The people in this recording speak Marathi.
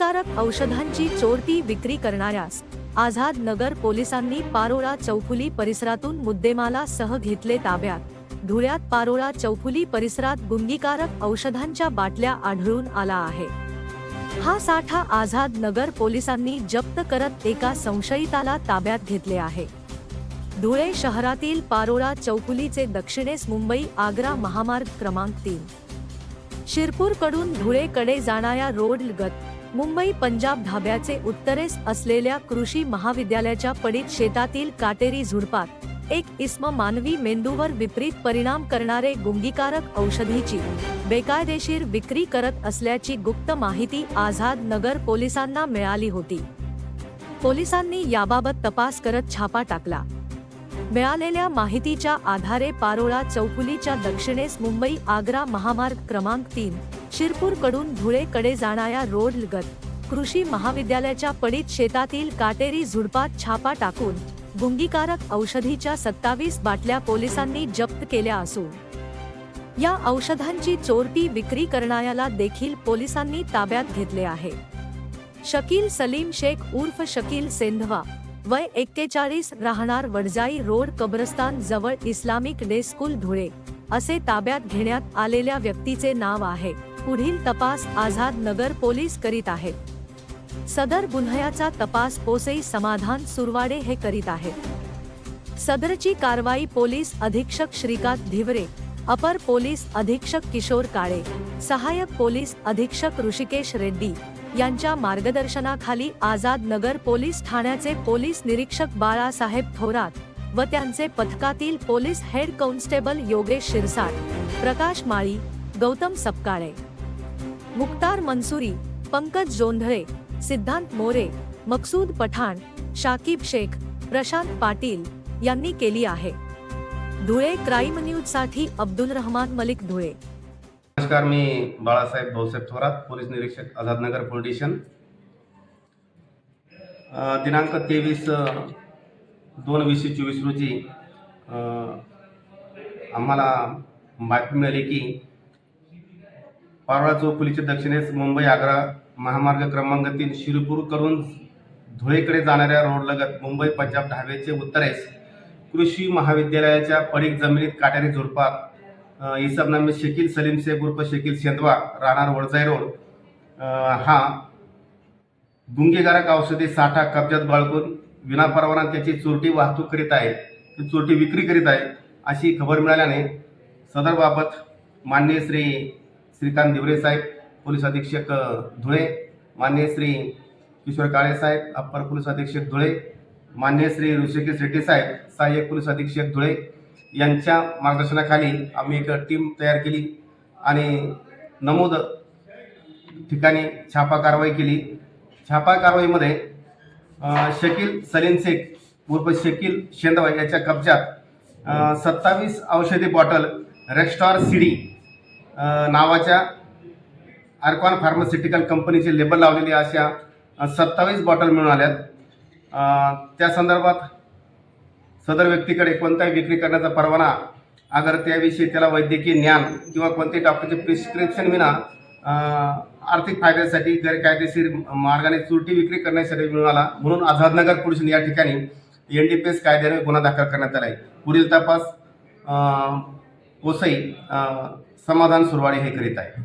हानिकारक औषधांची चोरटी विक्री करणाऱ्यास आझाद नगर पोलिसांनी पारोळा चौफुली परिसरातून मुद्देमाला सह घेतले ताब्यात. धुळ्यात पारोळा चौफुली परिसरात गुंगीकारक औषधांच्या बाटल्या आढळून आला आहे. हा साठा आझाद नगर पोलिसांनी जप्त करत एका संशयिताला ताब्यात घेतले आहे. धुळे शहरातील पारोळा चौफुलीचे दक्षिणेस मुंबई आग्रा महामार्ग क्रमांक तीन. शिरपूरकडून धुळेकडे जाणाऱ्या रोड लगत मुंबई पंजाब धाब्याचे उत्तरेस असलेल्या कृषी महाविद्यालयाच्या पडीत शेतातील काटेरी झुडपात एक इस्म मानवी मेंदूवर विपरीत परिणाम करणारे गुंगीकारक औषधीची बेकायदेशीर विक्री करत असल्याची गुप्त माहिती आझाद नगर पोलिसांना मिळाली होती. पोलिसांनी याबाबत तपास करत छापा टाकला. मिळालेल्या माहितीच्या आधारे पारोळा चौफुलीच्या दक्षिणेस मुंबई आग्रा महामार्ग क्रमांक तीन शिरपूरकडून धुळेकडे जाणाऱ्या रोड लगत कृषी महाविद्यालयाच्या पडीत शेतातील काटेरी झुडपात छापा टाकून गुंगीकारक औषधीच्या सत्तावीस बाटल्या पोलिसांनी जप्त केल्या असून या औषधांची चोरटी विक्री करणाऱ्याला देखील पोलिसांनी ताब्यात घेतले आहे. शकील सलीम शेख उर्फ शकील सेंधवा वय एक्केचाळीस राहणार वडजाई रोड कब्रस्तान जवळ इस्लामिक डे स्कूल धुळे असे ताब्यात घेण्यात आलेल्या व्यक्तीचे नाव आहे. पुढील तपास आझाद नगर पोलीस करीत आहेत. सदर गुन्ह्याचा तपास पोसई समाधान सुरवाडे हे करीत आहेत. सदरची कारवाई पोलीस अधीक्षक श्रीकांत धिवरे अपर पोलीस अधीक्षक किशोर काळे सहाय्यक पोलीस अधीक्षक ऋषिकेश रेड्डी यांच्या मार्गदर्शनाखाली आझाद नगर पोलीस ठाण्याचे पोलीस निरीक्षक बाळासाहेब थोरात व त्यांचे पथकातील police head constable Yogesh Shirsat Prakash Mali Gautam Sapkale. Muktar Mansuri Pankaj Jondhale Siddhant More Maqsood Pathan Shakib Shaikh Prashant Patil यांनी केली आहे. धुळे क्राईम न्यूजसाठी अब्दुल रहमान मलिक धुळे. नमस्कार मी बाळासाहेब भाऊसाहेब थोरात पोलीस निरीक्षक आझादनगर पोलीस स्टेशन दिनांक तेवीस दोन वीसशे चोवीस रोजी आम्हाला बातमी मिळाली की पारोळा चौकुलीच्या दक्षिणेस मुंबई आग्रा महामार्ग क्रमांक तीन शिरपूरकडून धुळेकडे जाणाऱ्या रोडलगत मुंबई पंजाब ढाब्याचे उत्तरेस कृषी महाविद्यालयाच्या पडीक जमिनीत काट्यारी झुडपात अ, इसम नामे शकील सलीम शेख उर्फ शकील शेंदवा राहणार वडजाई रोड. हा गुंगेगारक औषधी साठा कब्जात बाळगून विनापरवाना त्याची चोरटी वाहतूक करीत आहे ती चोरटी विक्री करीत आहे अशी खबर मिळाल्याने सदरबाबत माननीय श्री श्रीकांत दिवरे साहेब पोलीस अधीक्षक धुळे. माननीय श्री किशोर काळे साहेब अप्पर पोलीस अधीक्षक धुळे. मान्य श्री ऋषिकेश रेड्डी साहेब सहाय्यक पोलीस अधीक्षक धुळे. यांच्या मार्गदर्शनाखाली आम्ही एक टीम तयार केली आणि नमूद ठिकाणी छापा कारवाई केली. छापा कारवाईमध्ये शकील सलीम शेख उर्फ शकील शेंदवा याच्या कब्जात सत्तावीस औषधी बॉटल रेक्स्टॉर सिडी नावाच्या आर्कॉन फार्मास्युटिकल कंपनीचे लेबल लावलेली अशा सत्तावीस बॉटल मिळून आल्यात. त्या संदर्भात सदर व्यक्तीकडे कोणताही विक्री करण्याचा परवाना अगर त्याविषयी त्याला वैद्यकीय ज्ञान किंवा कोणत्याही डॉक्टरचे प्रिस्क्रिप्शन विना आर्थिक फायद्यासाठी गैरकायदेशीर मार्गाने चुरटी विक्री करण्यासाठी मिळून आला. म्हणून आझादनगर पोलीस या ठिकाणी एन डी पी एस कायद्याने गुन्हा दाखल करण्यात आला आहे पुढील तपास कोसई समाधान सुरवाडे हे करीत आहे.